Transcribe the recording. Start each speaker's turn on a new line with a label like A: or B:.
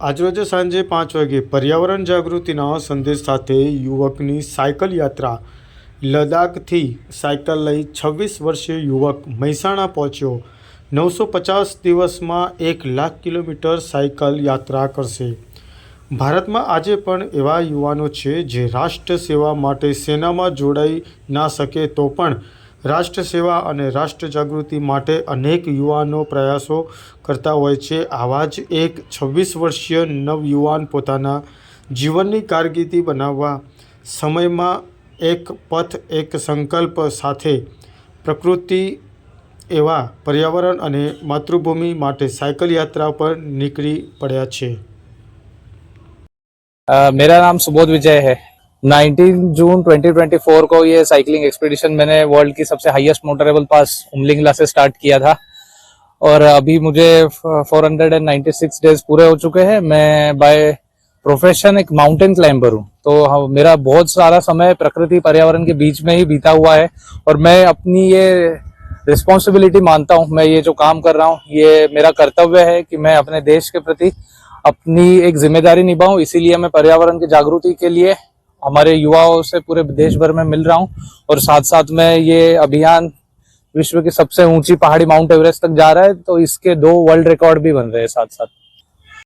A: આજરોજ સાંજે પાંચ વાગે પર્યાવરણ જાગૃતિના સંદેશ સાથે યુવકની સાયકલ યાત્રા લદ્દાખથી સાયકલ લઈ છવ્વીસ વર્ષીય યુવક મહેસાણા પહોંચ્યો. નવસો પચાસ દિવસમાં એક લાખ કિલોમીટર સાયકલ યાત્રા કરશે. ભારતમાં આજે પણ એવા યુવાનો છે જે રાષ્ટ્ર સેવા માટે સેનામાં જોડાઈ ના શકે તો પણ રાષ્ટ્ર સેવા અને રાષ્ટ્ર જાગૃતિ માટે અનેક યુવાનો પ્રયાસો કરતા હોય છે. આવા જ એક છવ્વીસ વર્ષીય નવયુવાન પોતાના જીવનની કારકિર્દી બનાવવા સમયમાં એક પથ, એક સંકલ્પ સાથે પ્રકૃતિ એવા પર્યાવરણ અને માતૃભૂમિ માટે સાયકલ યાત્રા પર નીકળી પડ્યા છે.
B: મેરા નામ સુબોધ વિજય હૈ. 19 जून 2024 को ये साइकिलिंग एक्सपीडिशन मैंने वर्ल्ड की सबसे हाईएस्ट मोटरेबल पास उमलिंगला से स्टार्ट किया था। और अभी मुझे 496 डेज़ पूरे हो चुके हैं। मैं बाय प्रोफेशन एक माउंटेन क्लाइंबर हूँ। तो हम- मेरा बहुत सारा समय प्रकृति पर्यावरण के बीच में ही बीता हुआ है। और मैं अपनी ये रिस्पॉन्सिबिलिटी मानता हूँ। मैं ये जो काम कर रहा हूँ, ये मेरा कर्तव्य है कि मैं अपने देश के प्रति अपनी एक ज़िम्मेदारी निभाऊं। इसीलिए मैं पर्यावरण की जागृति के लिए हमारे युवाओं से पूरे देश भर में मिल रहा हूँ और साथ साथ में ये अभियान विश्व की सबसे ऊँची पहाड़ी माउंट एवरेस्ट तक जा रहा है तो इसके दो वर्ल्ड रिकॉर्ड भी बन रहे हैं साथ साथ